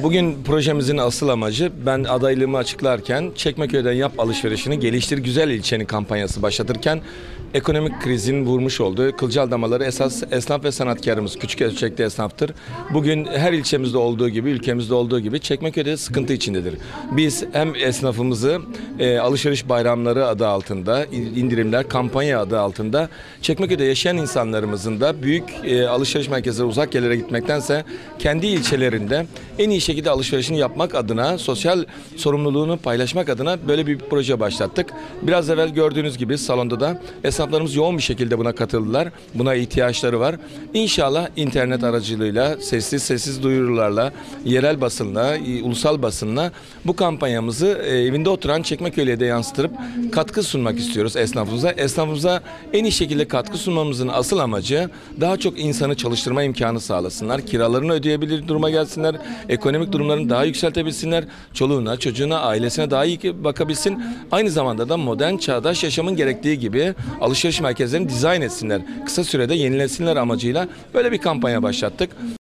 Bugün projemizin asıl amacı ben adaylığımı açıklarken Çekmeköy'den yap alışverişini geliştir güzel ilçenin kampanyası başlatırken ekonomik krizin vurmuş olduğu kılcal damaları esas esnaf ve sanatkarımız küçük ölçekli esnaftır. Bugün her ilçemizde olduğu gibi ülkemizde olduğu gibi Çekmeköy'de sıkıntı içindedir. Biz hem esnafımızı e, alışveriş bayramları adı altında indirimler kampanya adı altında Çekmeköy'de yaşayan insanlarımızın da büyük e, alışveriş merkezleri uzak yerlere gitmektense kendi ilçelerinde en iyi şekilde alışverişini yapmak adına sosyal sorumluluğunu paylaşmak adına böyle bir proje başlattık. Biraz evvel gördüğünüz gibi salonda da esnaflarımız yoğun bir şekilde buna katıldılar. Buna ihtiyaçları var. İnşallah internet aracılığıyla sessiz sessiz duyurularla yerel basınla, ulusal basınla bu kampanyamızı e, evinde oturan Çekmeköy'e de yansıtırıp katkı sunmak istiyoruz esnafımıza. Esnafımıza en iyi şekilde katkı sunmamızın asıl amacı daha çok insanı çalıştırma imkanı sağlasınlar. Kiralarını ödeyebilir duruma gelsinler. Ekonomik durumlarını daha yükseltebilsinler. Çoluğuna, çocuğuna, ailesine daha iyi bakabilsin. Aynı zamanda da modern çağdaş yaşamın gerektiği gibi alışveriş merkezlerini dizayn etsinler. Kısa sürede yenilesinler amacıyla böyle bir kampanya başlattık.